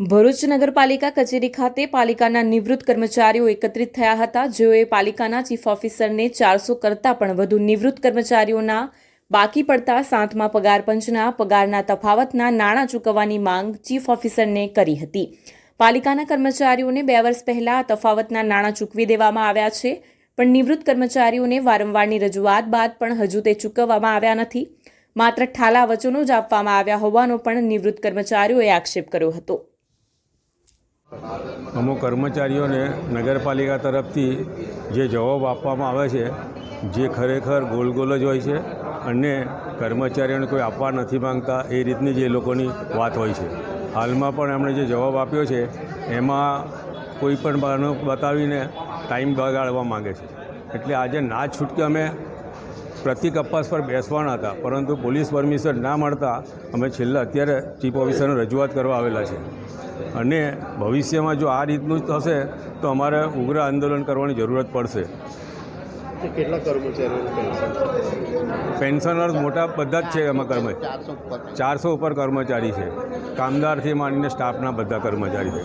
ભરૂચ નગરપાલિકા કચેરી ખાતે પાલિકાના નિવૃત્ત કર્મચારીઓ એકત્રિત થયા હતા. જેઓએ પાલિકાના ચીફ ઓફિસરને ચારસો કરતાં પણ વધુ નિવૃત્ત કર્મચારીઓના બાકી પડતા સાતમા પગાર પંચના પગારના તફાવતના નાણાં ચૂકવવાની માંગ ચીફ ઓફિસરને કરી હતી. પાલિકાના કર્મચારીઓને બે વર્ષ પહેલાં તફાવતના નાણાં ચૂકવી દેવામાં આવ્યા છે, પણ નિવૃત્ત કર્મચારીઓને વારંવારની રજૂઆત બાદ પણ હજુ તે ચૂકવવામાં આવ્યા નથી. માત્ર ઠાલા વચનો જ આપવામાં આવ્યા હોવાનો પણ નિવૃત્ત કર્મચારીઓએ આક્ષેપ કર્યો હતો. અમુક કર્મચારીઓને નગરપાલિકા તરફથી જે જવાબ આપવામાં આવે છે, જે ખરેખર ગોલ ગોલ જ હોય છે અને કર્મચારીઓને કોઈ આપવા નથી માંગતા, એ રીતની જે લોકોની વાત હોય છે. હાલમાં પણ એમણે જે જવાબ આપ્યો છે, એમાં કોઈ પણ બહાનો બતાવીને ટાઈમ બગાડવા માંગે છે. એટલે આજે ના છૂટકે અમે પ્રતિક અપાસ પર બેસવાના હતા, પરંતુ પોલીસ પરમિશન ના મળતા અમે છેલ્લા અત્યારે ચીફ ઓફિસરને રજૂઆત કરવા આવેલા છે. અને ભવિષ્યમાં જો આ રીતનું જ થશે તો અમારે ઉગ્ર આંદોલન કરવાની જરૂરત પડશે. કેટલા કર્મચારીઓ પેન્શન પેન્શનર મોટા બધા જ છે એમાં કર્મચારી. ચારસો ઉપર કર્મચારી છે. કામદારથી માંડીને સ્ટાફના બધા કર્મચારી છે.